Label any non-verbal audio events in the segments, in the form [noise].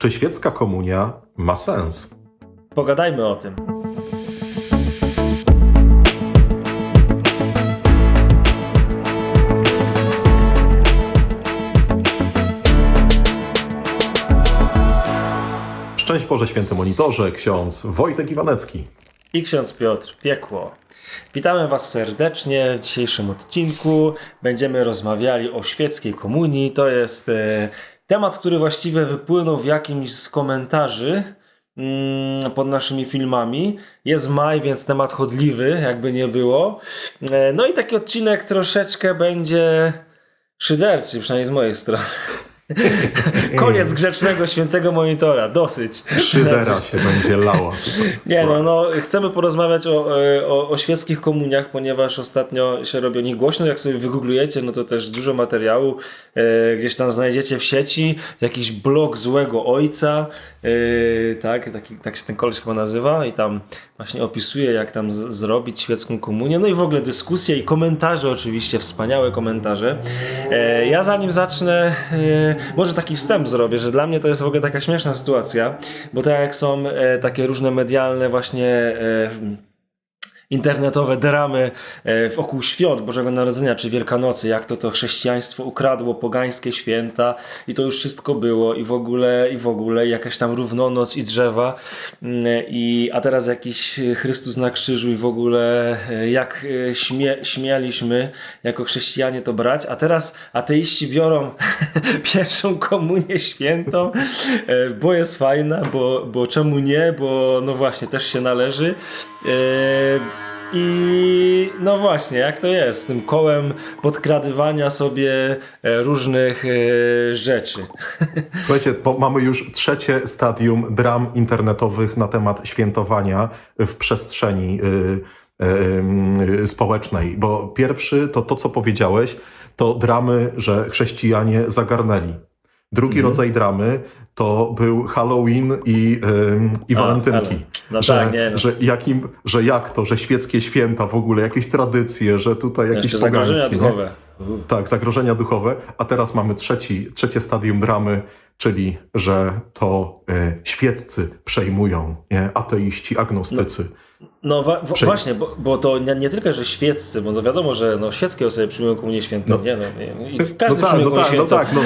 Czy świecka komunia ma sens? Pogadajmy o tym. Szczęść Boże Święty Monitorze, ksiądz Wojtek Iwanecki. I ksiądz Piotr Piekło. Witamy Was serdecznie w dzisiejszym odcinku. Będziemy rozmawiali o świeckiej komunii. To jest e, temat, który właściwie wypłynął w jakimś z komentarzy mm, pod naszymi filmami. Jest maj, więc temat chodliwy, jakby nie było. E, no i taki odcinek troszeczkę będzie szyderczy, przynajmniej z mojej strony. [laughs] Koniec grzecznego świętego monitora, dosyć. Szydera się będzie lała. Nie, no, no, chcemy porozmawiać o, e, o, o świeckich komuniach, ponieważ ostatnio się robi o nich głośno. Jak sobie wygooglujecie, no to też dużo materiału e, gdzieś tam znajdziecie w sieci. Jakiś blog złego ojca, e, tak, taki, tak się ten koleś chyba nazywa i tam właśnie opisuje, jak tam zrobić świecką komunię. No i w ogóle dyskusje i komentarze oczywiście, wspaniałe komentarze. E, ja zanim zacznę, e, może taki wstęp zrobię, że dla mnie to jest w ogóle taka śmieszna sytuacja, bo tak jak są e, takie różne medialne właśnie e, internetowe dramy e, wokół świąt Bożego Narodzenia czy Wielkanocy, jak to to chrześcijaństwo ukradło pogańskie święta i to już wszystko było i w ogóle, i w ogóle jakaś tam równonoc i drzewa. Mm, i, a teraz jakiś Chrystus na krzyżu i w ogóle e, jak e, śmie, śmialiśmy jako chrześcijanie to brać, a teraz ateiści biorą [laughs] pierwszą komunię świętą, bo jest fajna, bo, bo czemu nie, bo no właśnie też się należy. E, i no właśnie, jak to jest z tym kołem podkradywania sobie e, różnych e, rzeczy. [laughs] Słuchajcie, mamy już trzecie stadium dram internetowych na temat świętowania w przestrzeni y, y, y, społecznej. Bo pierwszy to to, co powiedziałeś, to dramy, że chrześcijanie zagarnęli. Drugi rodzaj dramy to był Halloween i, ym, i A, walentynki. No że, tak, nie no. że, jakim, że jak to, że świeckie święta w ogóle, jakieś tradycje, że tutaj jakieś Jeszcze zagrożenia pogańskie, duchowe. Tak, zagrożenia duchowe. A teraz mamy trzeci, trzecie stadium dramy, czyli że to e, świeccy przejmują, nie? ateiści, agnostycy. No wa- w- Prze- właśnie, bo, bo to nie, nie tylko, że świeccy, bo to wiadomo, że no, świeckie osoby przyjmują komunię świętą, No. nie no, i No każdy tak, przyjmuje no tak, no tak, no.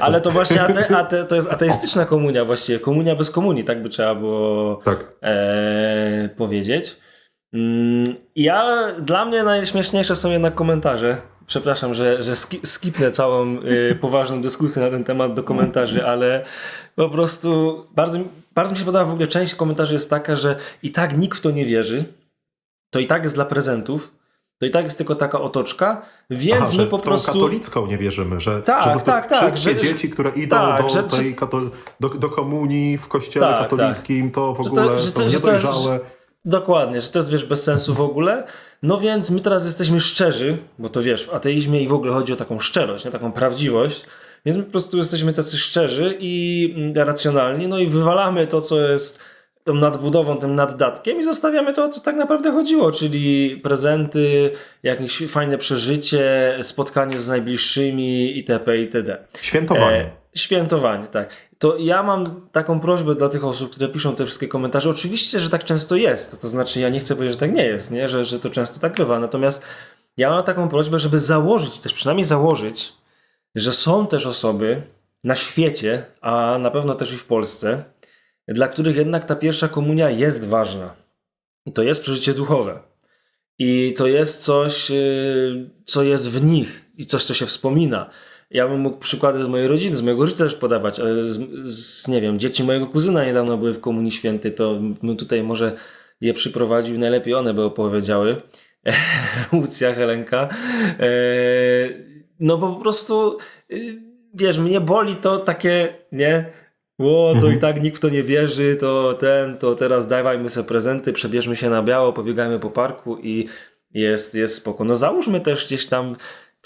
[laughs] Ale to właśnie ate, ate, to jest [laughs] ateistyczna komunia właściwie, komunia bez komunii, tak by trzeba było Tak. e, powiedzieć. Mm, Ja, dla mnie najśmieszniejsze są jednak komentarze. Przepraszam, że, że ski, skipnę całą y, poważną dyskusję na ten temat do komentarzy, ale po prostu bardzo, mi- bardzo mi się podoba w ogóle część komentarzy jest taka, że i tak nikt w to nie wierzy, to i tak jest dla prezentów, to i tak jest tylko taka otoczka, więc Aha, my po prostu... katolicką nie wierzymy, że, Tak, że tak, tak, wszystkie że- dzieci, które idą tak, do, że- tej katol- do, do komunii w kościele Tak, katolickim, to w Że to- ogóle że są to- to- niedojrzałe. Dokładnie, że to jest wiesz bez sensu w ogóle. No więc my teraz jesteśmy szczerzy, bo to wiesz, w ateizmie i w ogóle chodzi o taką szczerość, nie taką prawdziwość. Więc my po prostu jesteśmy tacy szczerzy i mm, racjonalni, no i wywalamy to, co jest tą nadbudową, tym naddatkiem i zostawiamy to, o co tak naprawdę chodziło, czyli prezenty, jakieś fajne przeżycie, spotkanie z najbliższymi itp. itd. Świętowanie. E, świętowanie, tak. To ja mam taką prośbę dla tych osób, które piszą te wszystkie komentarze. Oczywiście, że tak często jest. To znaczy, ja nie chcę powiedzieć, że tak nie jest, nie? Że, że to często tak bywa. Natomiast ja mam taką prośbę, żeby założyć, też przynajmniej założyć, że są też osoby na świecie, a na pewno też i w Polsce, dla których jednak ta pierwsza komunia jest ważna. I to jest przeżycie duchowe. I to jest coś, yy, co jest w nich i coś, co się wspomina. Ja bym mógł przykłady z mojej rodziny, z mojego życia też podawać, ale z, z, nie wiem, dzieci mojego kuzyna niedawno były w Komunii Świętej, to bym tutaj może je przyprowadził, najlepiej one by opowiedziały. [laughs] Łucja, Helenka. E, no po prostu, y, wiesz, mnie boli to takie, nie? O, to i tak nikt w to nie wierzy, to ten, to teraz dawajmy sobie prezenty, przebierzmy się na biało, pobiegajmy po parku i jest, jest spoko. No załóżmy też gdzieś tam,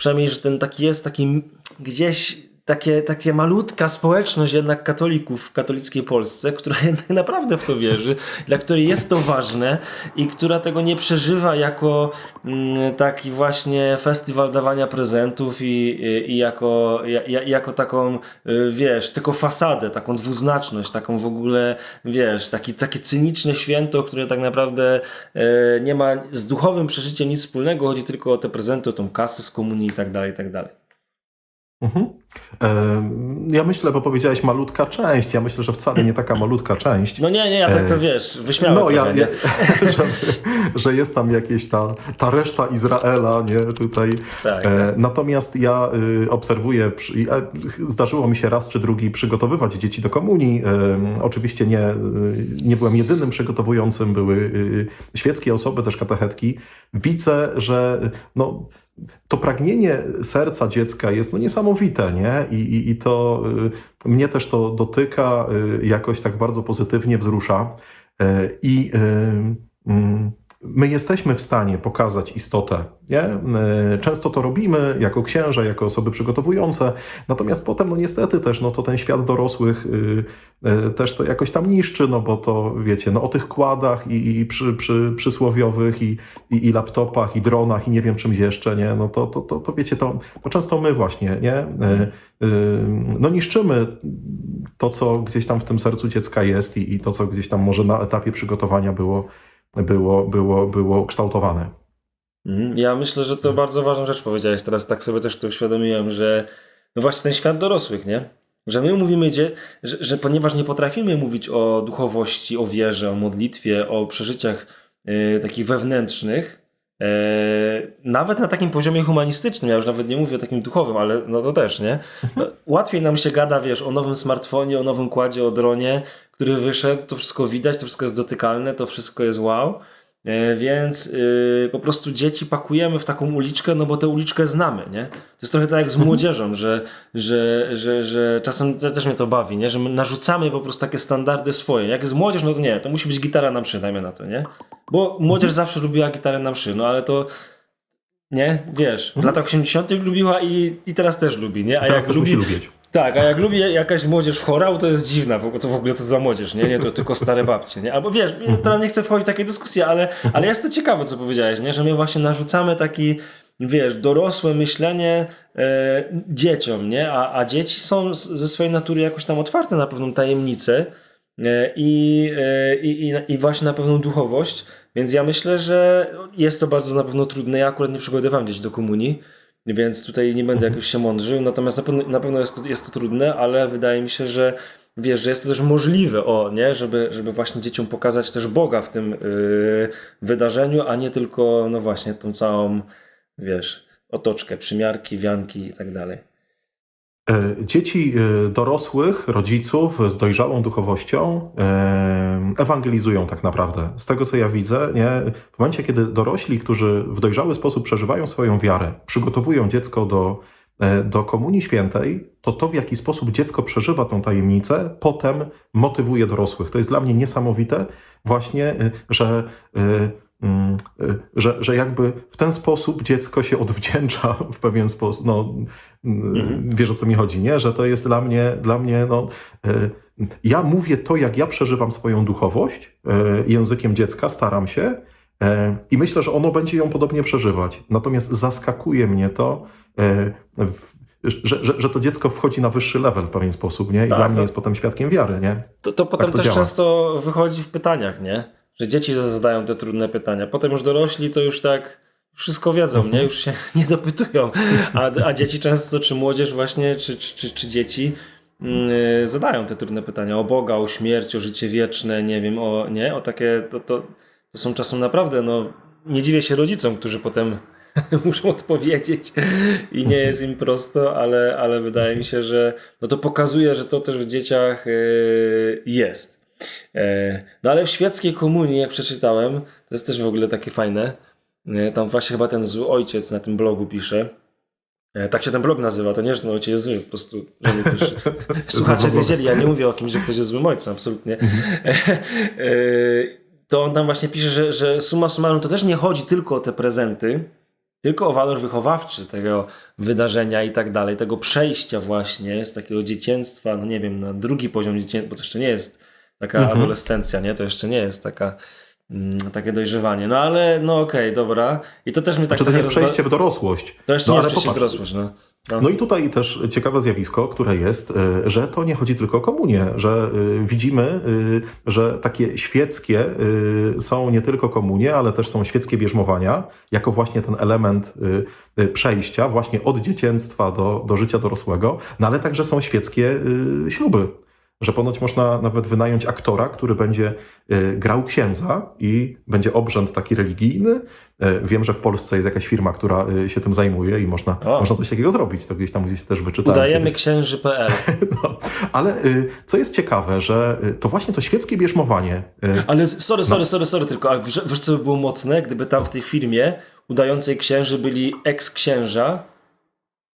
przynajmniej, że ten taki jest taki gdzieś takie, takie malutka społeczność jednak katolików w katolickiej Polsce, która [laughs] jednak naprawdę w to wierzy, dla której jest to ważne i która tego nie przeżywa jako mm, taki właśnie festiwal dawania prezentów i, i, i jako, ja, jako taką, y, wiesz, tylko fasadę, taką dwuznaczność, taką w ogóle, wiesz, taki, takie cyniczne święto, które tak naprawdę e, nie ma z duchowym przeżyciem nic wspólnego, chodzi tylko o te prezenty, o tą kasę z komunii i tak dalej, i tak dalej. Mhm. Ja myślę, bo powiedziałeś malutka część. Ja myślę, że wcale nie taka malutka część. No nie, nie, ja tak to wiesz, wyśmiałem No, ja, ja, [laughs] że, że jest tam jakieś ta, ta reszta Izraela, nie, tutaj. Tak, tak. natomiast ja y, obserwuję, zdarzyło mi się raz czy drugi przygotowywać dzieci do komunii. Oczywiście nie, y, nie byłem jedynym przygotowującym, były y, świeckie osoby, też katechetki. Widzę, że no, to pragnienie serca dziecka jest no, niesamowite, nie? I, i, i to y, mnie też to dotyka, y, jakoś tak bardzo pozytywnie wzrusza. Y, I y, mm, my jesteśmy w stanie pokazać istotę. Nie? Y, Często to robimy jako księża, jako osoby przygotowujące, natomiast potem, no niestety też, no to ten świat dorosłych y, y, też to jakoś tam niszczy, no bo to wiecie, no o tych kładach i, i przy, przy, przysłowiowych i, i, i laptopach i dronach i nie wiem czymś jeszcze, nie? No to, to, to, to wiecie, to, to często my właśnie, nie? Y, y, No niszczymy to, co gdzieś tam w tym sercu dziecka jest i, i to, co gdzieś tam może na etapie przygotowania było, było, było, było kształtowane. Mhm. Ja myślę, że to bardzo ważną rzecz powiedziałeś. Teraz tak sobie też to uświadomiłem, że no właśnie ten świat dorosłych, nie? Że my mówimy, że, że ponieważ nie potrafimy mówić o duchowości, o wierze, o modlitwie, o przeżyciach e, takich wewnętrznych, nawet na takim poziomie humanistycznym, ja już nawet nie mówię o takim duchowym, ale no to też, nie? No, łatwiej nam się gada, wiesz, o nowym smartfonie, o nowym kładzie, o dronie, który wyszedł, to wszystko widać, to wszystko jest dotykalne, to wszystko jest wow. E, Więc y, po prostu dzieci pakujemy w taką uliczkę, no bo tę uliczkę znamy, nie? To jest trochę tak jak z młodzieżą, że, że, że, że czasem te- też mnie to bawi, nie? Że my narzucamy po prostu takie standardy swoje. Jak jest młodzież, no to nie, to musi być gitara na mszy, dajmy na to, nie? Bo młodzież zawsze lubiła gitarę na mszy, no ale to nie, wiesz, w latach 80. lubiła i, i teraz też lubi, nie? A Teraz jak też lubi, musi lubić. Tak, a jak lubi jakaś młodzież chorał, to jest dziwna, to w ogóle co za młodzież, nie? Nie, to tylko stare babcie, nie? Albo wiesz, teraz nie chcę wchodzić w takie dyskusje, ale, ale jest to ciekawe, co powiedziałeś, nie? Że my właśnie narzucamy taki, wiesz, dorosłe myślenie e, dzieciom, nie? A, a dzieci są ze swojej natury jakoś tam otwarte na pewną tajemnicę e, i, e, i, i, i właśnie na pewną duchowość, więc ja myślę, że jest to bardzo na pewno trudne. Ja akurat nie przygotowywałem dzieci do komunii, więc tutaj nie będę jakoś się mądrzył. Natomiast na pewno, na pewno jest, to, jest to trudne, ale wydaje mi się, że wiesz, że jest to też możliwe, o, nie? Żeby, żeby właśnie dzieciom pokazać też Boga w tym yy, wydarzeniu, a nie tylko, no właśnie, tą całą, wiesz, otoczkę, przymiarki, wianki i tak dalej. E, Dzieci e, dorosłych, rodziców z dojrzałą duchowością e, ewangelizują tak naprawdę. Z tego co ja widzę, nie? w momencie, kiedy dorośli, którzy w dojrzały sposób przeżywają swoją wiarę, przygotowują dziecko do, do Komunii Świętej, to to, w jaki sposób dziecko przeżywa tą tajemnicę, potem motywuje dorosłych. To jest dla mnie niesamowite, właśnie, że. Że, że jakby w ten sposób dziecko się odwdzięcza w pewien sposób. No, Mhm. Wiesz o co mi chodzi, nie? Że to jest dla mnie, dla mnie no, e, ja mówię to, jak ja przeżywam swoją duchowość e, językiem dziecka, staram się e, i myślę, że ono będzie ją podobnie przeżywać. Natomiast zaskakuje mnie to, że, że, że to dziecko wchodzi na wyższy level w pewien sposób, nie? I Tak, dla mnie tak. jest potem świadkiem wiary, nie? To, to potem to też działa. często wychodzi w pytaniach, nie? Że dzieci zadają te trudne pytania. Potem już dorośli to już tak wszystko wiedzą, Mhm. nie? Już się [laughs] nie dopytują. A, a dzieci często, czy młodzież właśnie, czy, czy, czy, czy dzieci yy, zadają te trudne pytania o Boga, o śmierć, o życie wieczne, nie wiem, o, nie? O takie, to, to, to są czasem naprawdę, no, nie dziwię się rodzicom, którzy potem [laughs] muszą odpowiedzieć i nie jest im prosto, ale, ale wydaje mi się, że no to pokazuje, że to też w dzieciach yy, jest. E, No ale w świeckiej komunii, jak przeczytałem, to jest też w ogóle takie fajne. E, Tam właśnie chyba ten zły ojciec na tym blogu pisze. E, Tak się ten blog nazywa, to nie, że ten ojciec jest zły, po prostu, żeby też [laughs] słuchacze wiedzieli. Ja nie mówię o kimś, że ktoś jest złym ojcem, absolutnie. E, To on tam właśnie pisze, że, że summa summarum to też nie chodzi tylko o te prezenty, tylko o walor wychowawczy tego wydarzenia i tak dalej, tego przejścia właśnie z takiego dzieciństwa, no nie wiem, na drugi poziom dzieciństwa, bo to jeszcze nie jest taka Mhm. adolescencja, nie? To jeszcze nie jest taka, mm, takie dojrzewanie. No ale, no okej, dobra. I to też mnie tak Czy to nie jest rozba- przejście w dorosłość? To jeszcze No, nie jest przejście w dorosłość, no. No. No i tutaj też ciekawe zjawisko, które jest, y, że to nie chodzi tylko o komunię, że y, widzimy, y, że takie świeckie są nie tylko komunie, ale też są świeckie bierzmowania, jako właśnie ten element przejścia właśnie od dzieciństwa do, do życia dorosłego, no ale także są świeckie śluby. Że ponoć można nawet wynająć aktora, który będzie y, grał księdza i będzie obrzęd taki religijny. Y, Wiem, że w Polsce jest jakaś firma, która y, się tym zajmuje i można, O. można coś takiego zrobić. To gdzieś tam gdzieś też wyczytałem. Udajemy kiedyś. księży.pl. [laughs] No. Ale co jest ciekawe, że to właśnie to świeckie bierzmowanie. Ale sorry, No. sorry, sorry, sorry, tylko a wiesz, wiesz co by było mocne, gdyby tam w tej firmie udającej księży byli eks-księża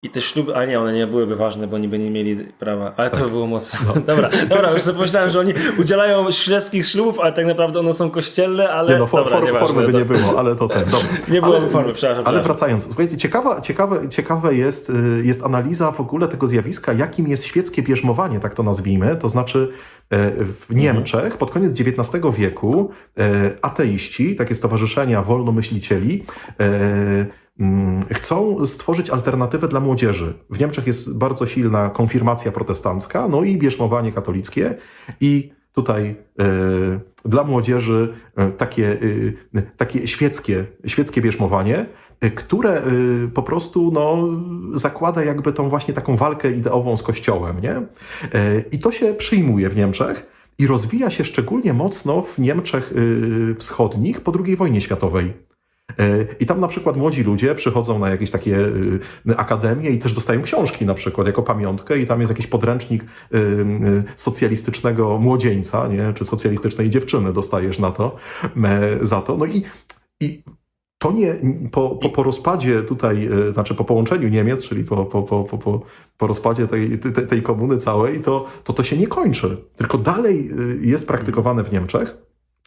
i te śluby, a nie, one nie byłyby ważne, bo oni by nie mieli prawa, ale to by było mocne. No. [laughs] Dobra, dobra, już sobie pomyślałem, że oni udzielają świeckich ślubów, ale tak naprawdę one są kościelne, ale Nie no, for, dobra, for, nieważne, formy by to- nie było, ale to ten. Dobra. [laughs] Nie byłoby formy, przepraszam. Ale wracając, słuchajcie, ciekawa, ciekawe, ciekawe jest, y, jest analiza w ogóle tego zjawiska, jakim jest świeckie bierzmowanie, tak to nazwijmy. To znaczy y, w Niemczech pod koniec XIX wieku y, ateiści, takie stowarzyszenia wolnomyślicieli, mm, chcą stworzyć alternatywę dla młodzieży. W Niemczech jest bardzo silna konfirmacja protestancka, no i bierzmowanie katolickie i tutaj y, dla młodzieży y, takie, y, takie świeckie, świeckie bierzmowanie, które y, po prostu no, zakłada jakby tą właśnie taką walkę ideową z Kościołem. Nie? I to się przyjmuje w Niemczech i rozwija się szczególnie mocno w Niemczech wschodnich po II wojnie światowej. E, I tam na przykład młodzi ludzie przychodzą na jakieś takie y, akademie i też dostają książki na przykład jako pamiątkę i tam jest jakiś podręcznik y, y, socjalistycznego młodzieńca, nie? czy socjalistycznej dziewczyny dostajesz na to, e, za to. No i, i to nie, po, po, po rozpadzie tutaj, y, znaczy po połączeniu Niemiec, czyli po, po, po, po, po, rozpadzie tej, tej, tej komuny całej, to, to to się nie kończy. Tylko dalej jest praktykowane w Niemczech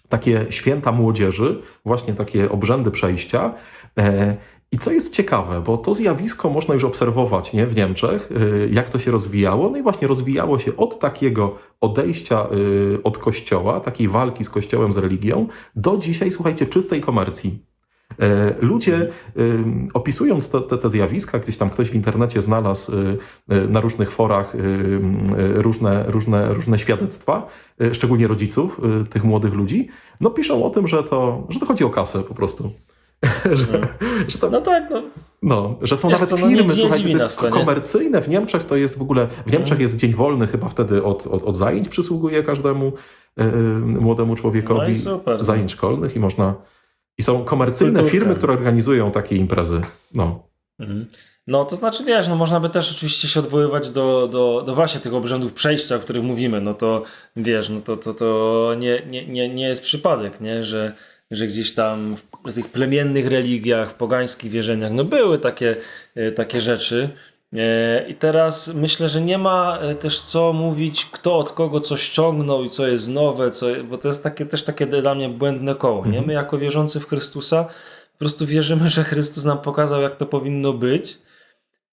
takie święta młodzieży, właśnie takie obrzędy przejścia. E, I co jest ciekawe, bo to zjawisko można już obserwować nie, w Niemczech, y, jak to się rozwijało. No i właśnie rozwijało się od takiego odejścia y, od kościoła, takiej walki z kościołem, z religią, do dzisiaj, słuchajcie, czystej komercji. E, Ludzie, y, opisując te, te, te zjawiska, gdzieś tam ktoś w internecie znalazł y, na różnych forach różne, różne, różne świadectwa, szczególnie rodziców tych młodych ludzi, no piszą o tym, że to, że to chodzi o kasę po prostu. [laughs] że, że, to, No tak, no. no, że są Wiesz nawet co, no firmy, słuchajcie, to jest to, komercyjne. W Niemczech to jest w ogóle, w Niemczech jest dzień wolny chyba wtedy od, od, od zajęć przysługuje każdemu y, y, młodemu człowiekowi No super. zajęć szkolnych i można. I są komercyjne Kulturka. firmy, które organizują takie imprezy. No. Mhm. No to znaczy, wiesz, no można by też oczywiście się odwoływać do, do, do właśnie tych obrzędów przejścia, o których mówimy, no to wiesz, no to, to, to nie, nie, nie, nie jest przypadek, nie? Że, że gdzieś tam w tych plemiennych religiach, w pogańskich wierzeniach, no były takie, e, takie rzeczy. E, I teraz myślę, że nie ma e, też co mówić, kto od kogo co ściągnął i co jest nowe, co, bo to jest takie, też takie dla mnie błędne koło. Nie? My jako wierzący w Chrystusa po prostu wierzymy, że Chrystus nam pokazał, jak to powinno być.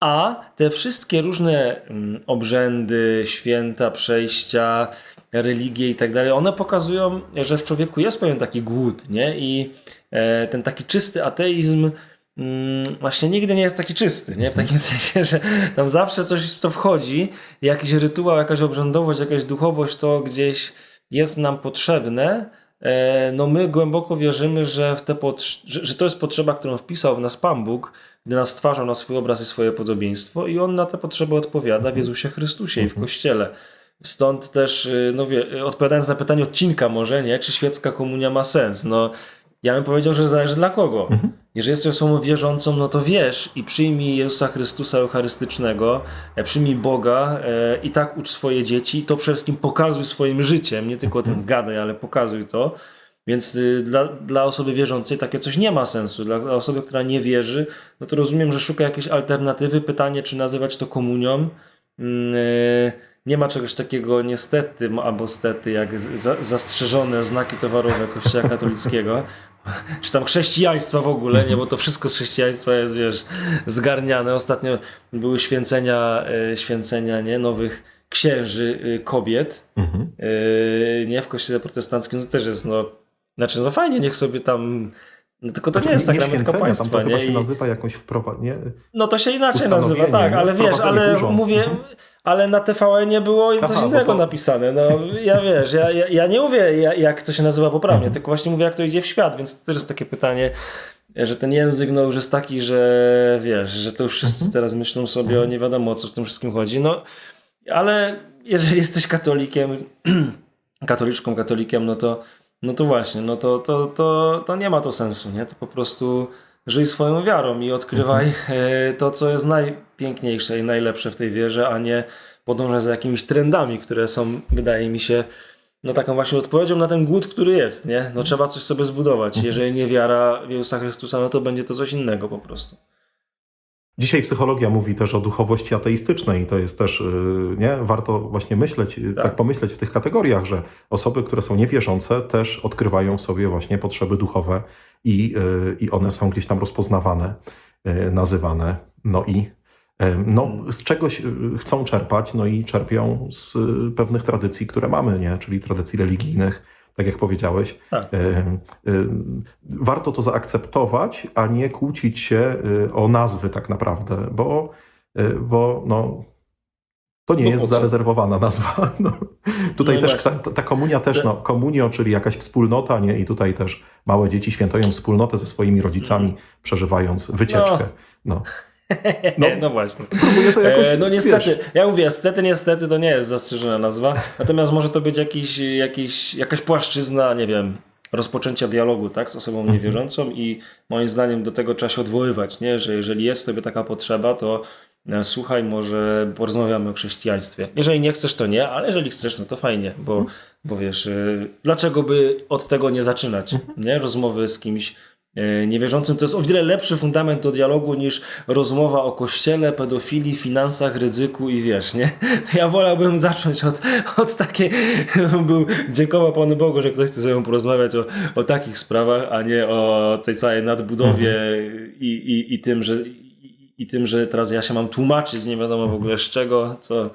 A te wszystkie różne mm, obrzędy, święta, przejścia, religie i tak dalej, one pokazują, że w człowieku jest pewien taki głód, nie? I e, ten taki czysty ateizm właśnie nigdy nie jest taki czysty, nie? W takim sensie, że tam zawsze coś w to wchodzi, jakiś rytuał, jakaś obrzędowość, jakaś duchowość, to gdzieś jest nam potrzebne. E, No my głęboko wierzymy, że, w te że, że to jest potrzeba, którą wpisał w nas Pan Bóg, gdy nas stwarzał na swój obraz i swoje podobieństwo i On na te potrzeby odpowiada w Jezusie Chrystusie i w Kościele. Stąd też, y, no wie, y, odpowiadając na pytanie odcinka może, nie, czy świecka komunia ma sens, no ja bym powiedział, że zależy dla kogo. Jeżeli jesteś osobą wierzącą, no to wiesz i przyjmij Jezusa Chrystusa Eucharystycznego, e, przyjmij Boga e, i tak ucz swoje dzieci to przede wszystkim pokazuj swoim życiem, nie tylko o tym gadaj, ale pokazuj to. Więc y, dla, dla osoby wierzącej takie coś nie ma sensu. Dla, osoby, która nie wierzy, no to rozumiem, że szuka jakiejś alternatywy. Pytanie, czy nazywać to komunią. Mm, y, Nie ma czegoś takiego niestety albo stety, jak za, zastrzeżone znaki towarowe Kościoła katolickiego. [laughs] czy tam chrześcijaństwa w ogóle, nie, bo to wszystko z chrześcijaństwa jest, wiesz, zgarniane. Ostatnio były święcenia, e, święcenia, nie, nowych księży e, kobiet, Mhm. e, nie, w kościele protestanckim to też jest, no, znaczy, no fajnie, niech sobie tam, no tylko to Znaczy, nie jest sakrament święcenia, tam kapłaństwa, to chyba nie, się I- nazywa jakoś wprowadzenie. no to się inaczej nazywa, tak, ale wiesz, ale mówię, Mhm. Ale na TVN-ie było i coś Aha, bo innego to- napisane. No ja wiesz, ja, ja, ja nie mówię ja- jak to się nazywa poprawnie, Mhm. tylko właśnie mówię jak to idzie w świat, więc to też jest takie pytanie, że ten język no już jest taki, że wiesz, że to już wszyscy Mhm. teraz myślą sobie o nie wiadomo o co w tym wszystkim chodzi, no ale jeżeli jesteś katolikiem, [clears throat] katoliczką, katolikiem, no to no to właśnie, no to, to, to, to nie ma to sensu, nie? To po prostu żyj swoją wiarą i odkrywaj e, to, co jest najpiękniejsze i najlepsze w tej wierze, a nie podążaj za jakimiś trendami, które są, wydaje mi się, no taką właśnie odpowiedzią na ten głód, który jest, nie? No trzeba coś sobie zbudować. Jeżeli nie wiara w Jezusa Chrystusa, no to będzie to coś innego po prostu. Dzisiaj psychologia mówi też o duchowości ateistycznej i to jest też, yy, nie? Warto właśnie myśleć, yy, Tak. tak pomyśleć w tych kategoriach, że osoby, które są niewierzące też odkrywają w sobie właśnie potrzeby duchowe i, yy, i one są gdzieś tam rozpoznawane, yy, nazywane. No i yy, no, z czegoś chcą czerpać, no i czerpią z pewnych tradycji, które mamy, nie? Czyli tradycji religijnych, tak jak powiedziałeś. Tak. Y, y, Warto to zaakceptować, a nie kłócić się y, o nazwy tak naprawdę, bo, y, bo no, to nie No jest zarezerwowana nazwa. [laughs] No. Tutaj No też ta, ta- komunia też, no, komunio, czyli jakaś wspólnota, nie? I tutaj też małe dzieci świętują wspólnotę ze swoimi rodzicami, przeżywając wycieczkę. No. No, [laughs] No. no właśnie. To jakoś, E, no niestety, wiesz, ja mówię, stety, niestety to nie jest zastrzeżona nazwa, natomiast może to być jakiś, jakiś, jakaś płaszczyzna, nie wiem, rozpoczęcia dialogu tak, z osobą Mhm. niewierzącą i moim zdaniem do tego trzeba się odwoływać, nie? że jeżeli jest w tobie taka potrzeba, to słuchaj, może porozmawiamy o chrześcijaństwie. Jeżeli nie chcesz, to nie, ale jeżeli chcesz, no to fajnie, bo, Mhm. bo wiesz, e, dlaczego by od tego nie zaczynać, Mhm. nie? Rozmowy z kimś e, niewierzącym to jest o wiele lepszy fundament do dialogu niż rozmowa o kościele, pedofilii, finansach, ryzyku i wiesz, nie? [laughs] To ja wolałbym zacząć od, od takiej, był dziękował Panu Bogu, że ktoś chce ze mną porozmawiać o, o takich sprawach, a nie o tej całej nadbudowie i, i, i tym, że i, tym, że teraz ja się mam tłumaczyć, nie wiadomo w ogóle z czego, co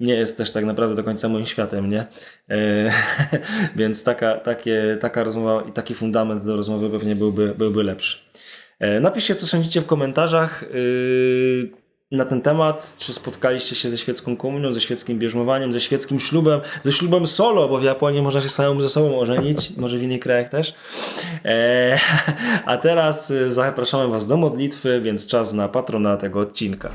nie jest też tak naprawdę do końca moim światem, nie? E, [laughs] więc taka, takie, taka rozmowa i taki fundament do rozmowy pewnie byłby, byłby lepszy. E, napiszcie, co sądzicie w komentarzach yy, na ten temat. Czy spotkaliście się ze świecką komunią, ze świeckim bierzmowaniem, ze świeckim ślubem, ze ślubem solo, bo w Japonii można się samemu ze sobą ożenić, może w innych krajach też. E, [laughs] a teraz y, zapraszamy Was do modlitwy, więc czas na patrona tego odcinka.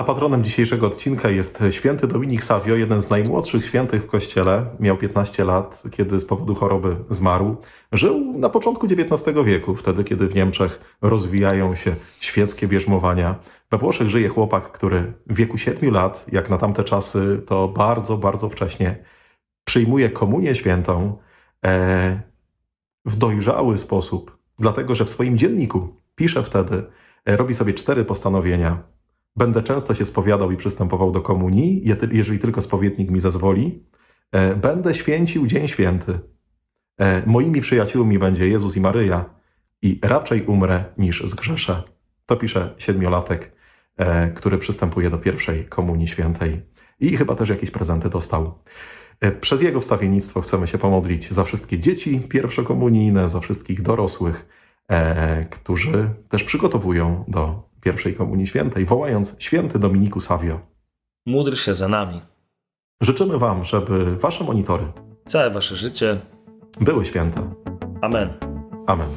A patronem dzisiejszego odcinka jest święty Dominik Savio, jeden z najmłodszych świętych w kościele. Miał 15 lat, kiedy z powodu choroby zmarł. Żył na początku XIX wieku, wtedy kiedy w Niemczech rozwijają się świeckie bierzmowania. We Włoszech żyje chłopak, który w wieku 7 lat, jak na tamte czasy, to bardzo, bardzo wcześnie, przyjmuje komunię świętą e, w dojrzały sposób, dlatego że w swoim dzienniku pisze wtedy, e, robi sobie cztery postanowienia. Będę często się spowiadał i przystępował do komunii, je- jeżeli tylko spowiednik mi zezwoli. E, Będę święcił Dzień Święty. E, Moimi przyjaciółmi będzie Jezus i Maryja i raczej umrę niż zgrzeszę. To pisze siedmiolatek, e, który przystępuje do pierwszej komunii świętej i chyba też jakieś prezenty dostał. Przez jego wstawiennictwo chcemy się pomodlić za wszystkie dzieci pierwszokomunijne, za wszystkich dorosłych, którzy też przygotowują do pierwszej komunii świętej, wołając święty Dominiku Savio. Módl się za nami. Życzymy Wam, żeby Wasze monitory Całe Wasze życie. były święte. Amen. Amen.